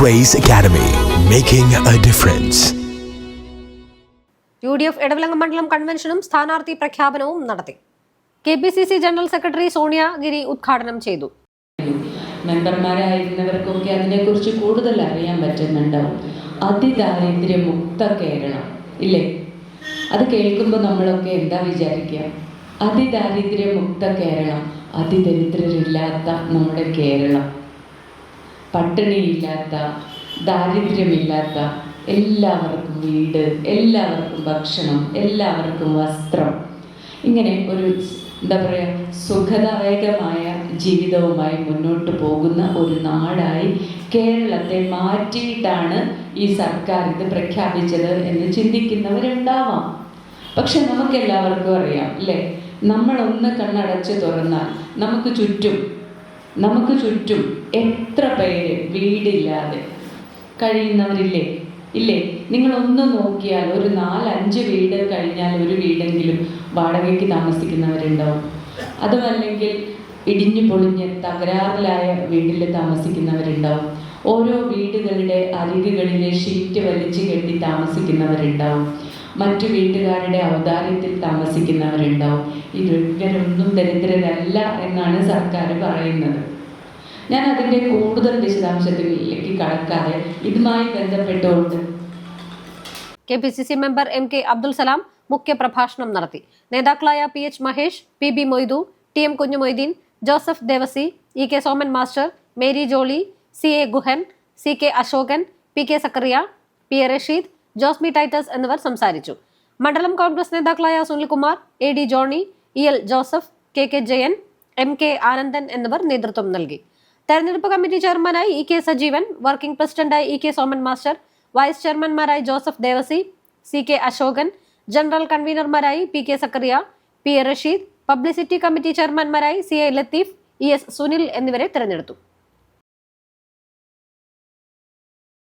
Grace Academy, making a difference. U D F Edavilanga മണ്ഡലം കൺവെൻഷനും സ്ഥാനാർത്ഥി പ്രഖ്യാപനവും നടത്തി. K P C C general secretary Sonia Giri ഉദ്ഘാടനം ചെയ്തു. മെമ്പർമാരായിരുന്നവർക്കൊക്കെ അതിനെക്കുറിച്ച് കൂടുതൽ അറിയാൻ പറ്റുന്നുണ്ടാവും. അതിദാരിദ്ര്യമുക്ത കേരളം ഇല്ലേ? അത് കേൾക്കുമ്പോൾ നമ്മളൊക്കെ എന്താ വിചാരിക്കുക? അതിദാരിദ്ര്യമുക്ത കേരളം അതിദരിദ്രരില്ലാത്ത നമ്മുടെ കേരളം. പട്ടിണിയില്ലാത്ത ദാരിദ്ര്യമില്ലാത്ത എല്ലാവർക്കും വീട് എല്ലാവർക്കും ഭക്ഷണം എല്ലാവർക്കും വസ്ത്രം. ഇങ്ങനെ ഒരു എന്താ പറയുക സുഖദായകമായ ജീവിതവുമായി മുന്നോട്ട് പോകുന്ന ഒരു നാടായി കേരളത്തെ മാറ്റിയിട്ടാണ് ഈ സർക്കാർ ഇത് പ്രഖ്യാപിച്ചത് എന്ന് ചിന്തിക്കുന്നവരുണ്ടാവാം. പക്ഷെ നമുക്ക് എല്ലാവർക്കും അറിയാം അല്ലേ നമ്മളൊന്ന് കണ്ണടച്ച് തുറന്നാൽ നമുക്ക് ചുറ്റും നമുക്ക് ചുറ്റും എത്ര പേര് വീടില്ലാതെ കഴിയുന്നവരില്ലേ? ഇല്ലേ? നിങ്ങളൊന്ന് നോക്കിയാൽ ഒരു നാലഞ്ച് വീട് കഴിഞ്ഞാൽ ഒരു വീടെങ്കിലും വാടകയ്ക്ക് താമസിക്കുന്നവരുണ്ടാവും. അതുമല്ലെങ്കിൽ ഇടിഞ്ഞു പൊളിഞ്ഞ് തകരാറിലായ വീട്ടിൽ താമസിക്കുന്നവരുണ്ടാവും. ഓരോ വീടുകളുടെ അരികുകളിലെ ഷീറ്റ് വലിച്ചു കെട്ടി താമസിക്കുന്നവരുണ്ടാവും. മറ്റു വീട്ടുകാരുടെ ഔദാര്യത്തിൽ താമസിക്കുന്നവരുണ്ടാവും. ഇവരൊന്നും ദരിദ്രരല്ല എന്നാണ് സർക്കാർ പറയുന്നത്. ഞാൻ അതിന്റെ കൂടുതൽ വിശദാംശത്തിലേക്ക് കടക്കാതെ ഇതുമായി ബന്ധപ്പെട്ടുകൊണ്ട് K P C C member M K Abdul Salam മുഖ്യപ്രഭാഷണം നടത്തി. നേതാക്കളായ P H Mahesh P B Moidu T M Kunjumoideen Joseph Devasi E K Soman master Mary Jolly C A Guhan C K Ashokan P K Sakkariya P A Rasheed Josmi Titus എന്നിവർ സംസാരിച്ചു. മണ്ഡലം കോൺഗ്രസ് നേതാക്കളായ Sunilkumar A D Johny E L Joseph K K Jayan M K Anandan എന്നിവർ നേതൃത്വം നൽകി. തെരഞ്ഞെടുപ്പ് committee ചെയർമാനായി E K Sajeevan working പ്രസിഡന്റായി E K Soman master vice ചെയർമാൻമാരായി Joseph Devasi C K Ashokan general കൺവീനർമാരായി P K Sakkariya P A Rasheed publicity committee ചെയർമാൻമാരായി C A Latheef E S Sunil എന്നിവരെ തെരഞ്ഞെടുത്തു.